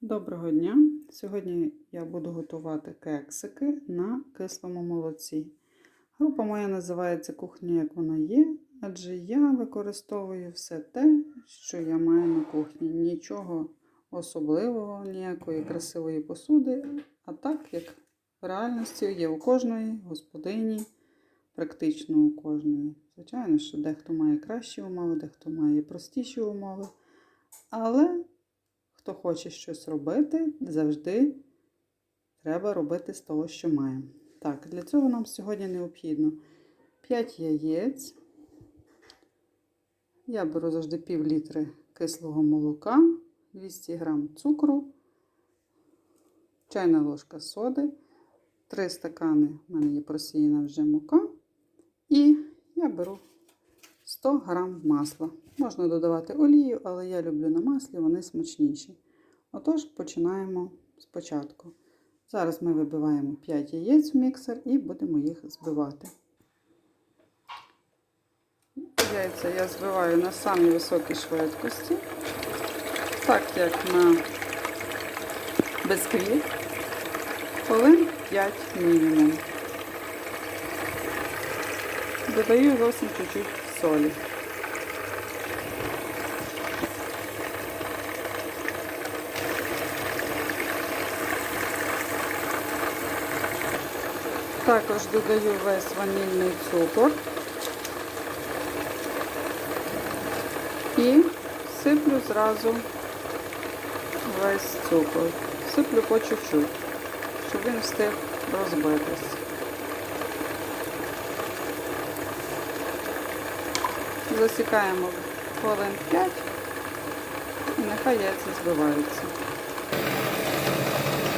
Доброго дня! Сьогодні я буду готувати кексики на кислому молоці. Група моя називається Кухня, як вона є, адже я використовую все те, що я маю на кухні. Нічого особливого, ніякої красивої посуди, а так, як в реальності є у кожної господині, практично у кожної. Звичайно, що дехто має кращі умови, дехто має простіші умови. Але хто хоче щось робити, завжди треба робити з того, що маємо. Так, для цього нам сьогодні необхідно 5 яєць. Я беру завжди пів літри кислого молока, 200 г цукру, чайна ложка соди, 3 стакани, в мене є просіяна вже мука. І я беру 100 грам масла. Можна додавати олію, але я люблю на маслі, вони смачніші. Отож, починаємо спочатку. Зараз ми вибиваємо 5 яєць в міксер і будемо їх збивати. Яйця я збиваю на самій високій швидкості, так як на бисквіт, хвилин 5 мінімум. Додаю зовсім чуть-чуть солі. Також додаю весь ванільний цукор і сиплю зразу весь цукор. Сиплю по чуть-чуть, щоб він встиг розбитись. Засікаємо хвилин 5 і нехай яйця збиваються.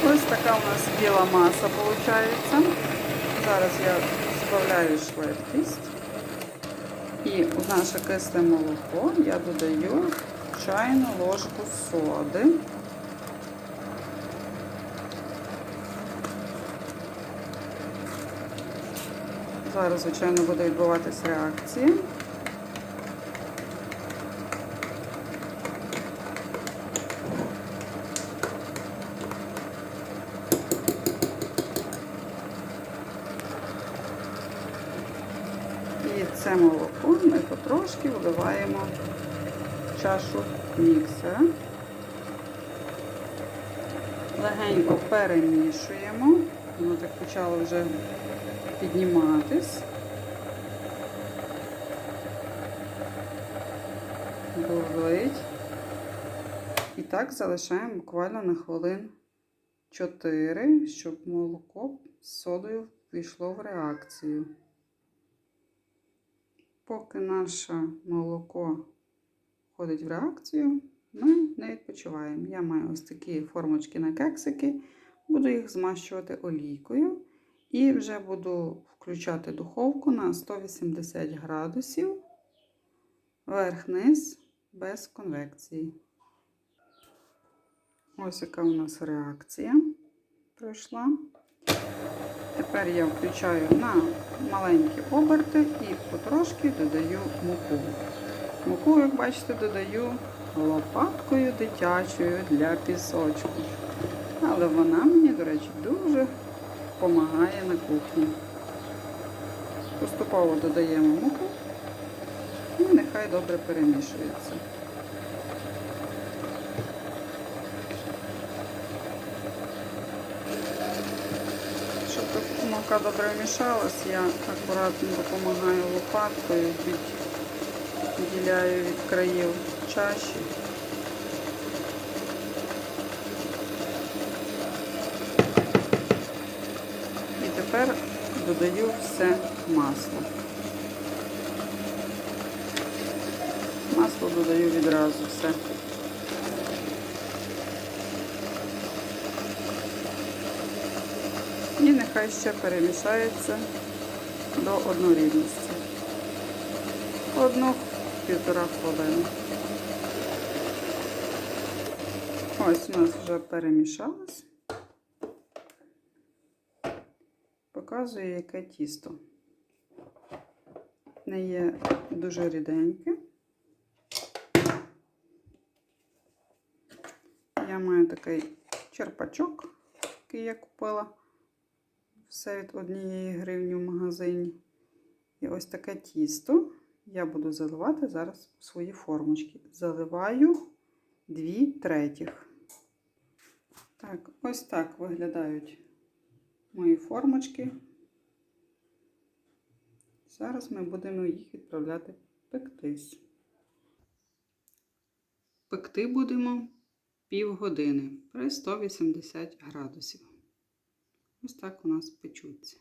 Ось така у нас біла маса виходить. Зараз я збавляю швидкість. І у наше кисле молоко я додаю чайну ложку соди. Зараз, звичайно, буде відбуватися реакція. І це молоко ми потрошки вливаємо в чашу міксера. Легенько перемішуємо. Воно так почало вже підніматись. Бурлить. І так залишаємо буквально на хвилин 4, щоб молоко з содою війшло в реакцію. Поки наше молоко входить в реакцію, ми не відпочиваємо. Я маю ось такі формочки на кексики, буду їх змащувати олійкою і вже буду включати духовку на 180 градусів верх-низ без конвекції. Ось яка у нас реакція пройшла. Тепер я включаю на маленькі оберти і потрошки додаю муку. Муку, як бачите, додаю лопаткою дитячою для пісочку. Але вона мені, до речі, дуже допомагає на кухні. Поступово додаємо муку і нехай добре перемішується. Щоб мука добре вмішалась, я акуратно допомагаю лопаткою, відділяю від країв чаші. І тепер додаю все масло. Масло додаю відразу все. І нехай ще перемішається до однорідності. Одну-півтора хвилини. Ось у нас вже перемішалось. Показую, яке тісто. Не є дуже ріденьке. Я маю такий черпачок, який я купила. Все від однієї гривні в магазині. І ось таке тісто я буду заливати зараз в свої формочки. Заливаю 2 третіх. Так, ось так виглядають мої формочки. Зараз ми будемо їх відправляти пектись. Пекти будемо півгодини при 180 градусів. Ось так у нас печуться.